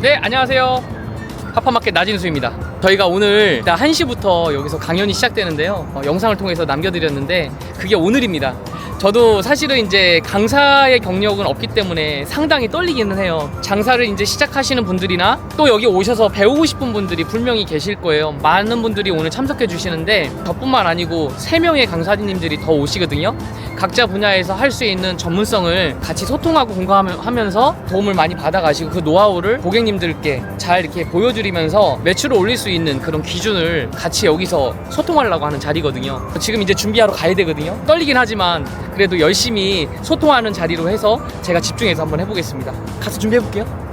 네 안녕하세요. 파파마켓 나진수입니다. 저희가 오늘 일단 1시부터 여기서 강연이 시작되는데요. 어, 영상을 통해서 남겨드렸는데 그게 오늘입니다. 저도 사실은 이제 강사의 경력은 없기 때문에 상당히 떨리기는 해요. 장사를 이제 시작하시는 분들이나 또 여기 오셔서 배우고 싶은 분들이 분명히 계실 거예요. 많은 분들이 오늘 참석해 주시는데 저뿐만 아니고 3명의 강사님들이 더 오시거든요. 각자 분야에서 할 수 있는 전문성을 같이 소통하고 공감하면서 도움을 많이 받아가시고 그 노하우를 고객님들께 잘 이렇게 보여드리면서 매출을 올릴 수 있는 그런 기준을 같이 여기서 소통하려고 하는 자리거든요. 지금 이제 준비하러 가야 되거든요. 떨리긴 하지만 그래도 열심히 소통하는 자리로 해서 제가 집중해서 한번 해보겠습니다. 가서 준비해 볼게요.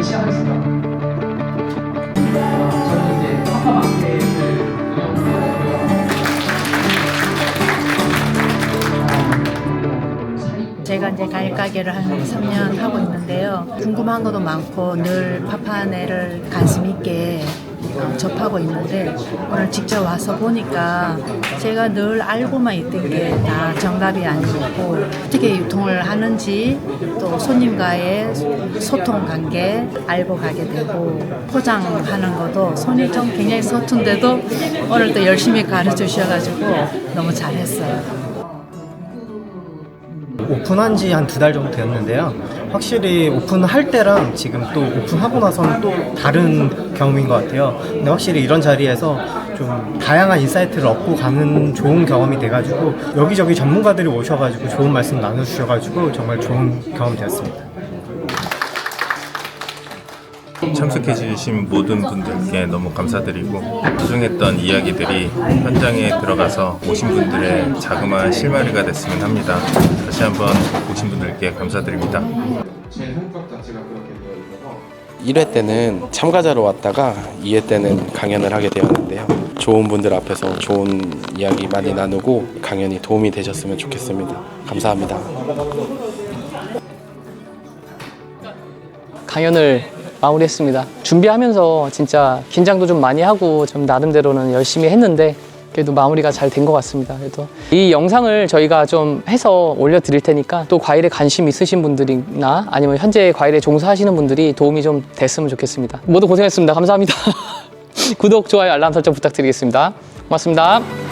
이제 시작하겠습니다. 있고요. 제가 이제 과일 가게를 한 3년 하고 있는데요. 궁금한 것도 많고 늘 파파네를 관심 있게 어, 접하고 있는데 오늘 직접 와서 보니까 제가 늘 알고만 있던 게 다 정답이 아니고 어떻게 유통을 하는지 또 손님과의 소통 관계 알고 가게 되고 포장하는 것도 손이 좀 굉장히 서툰데도 오늘 또 열심히 가르쳐 주셔가지고 너무 잘했어요. 오픈한 지 한 두 달 정도 되었는데요. 확실히 오픈할 때랑 지금 또 오픈하고 나서는 또 다른 경험인 것 같아요. 근데 확실히 이런 자리에서 좀 다양한 인사이트를 얻고 가는 좋은 경험이 돼가지고 여기저기 전문가들이 오셔가지고 좋은 말씀 나눠주셔가지고 정말 좋은 경험 되었습니다. 참석해 주신 모든 분들께 너무 감사드리고 소중했던 이야기들이 현장에 들어가서 오신 분들의 자그마한 실마리가 됐으면 합니다. 다시 한번 오신 분들께 감사드립니다. 제 성격 자체가 그렇게 되어 있어서 1회 때는 참가자로 왔다가 2회 때는 강연을 하게 되었는데요. 좋은 분들 앞에서 좋은 이야기 많이 나누고 강연이 도움이 되셨으면 좋겠습니다. 감사합니다. 강연을 마무리했습니다. 준비하면서 진짜 긴장도 좀 많이 하고 좀 나름대로는 열심히 했는데 그래도 마무리가 잘 된 것 같습니다. 그래도 이 영상을 저희가 좀 해서 올려드릴 테니까 또 과일에 관심 있으신 분들이나 아니면 현재 과일에 종사하시는 분들이 도움이 좀 됐으면 좋겠습니다. 모두 고생했습니다. 감사합니다. 구독, 좋아요, 알람 설정 부탁드리겠습니다. 고맙습니다.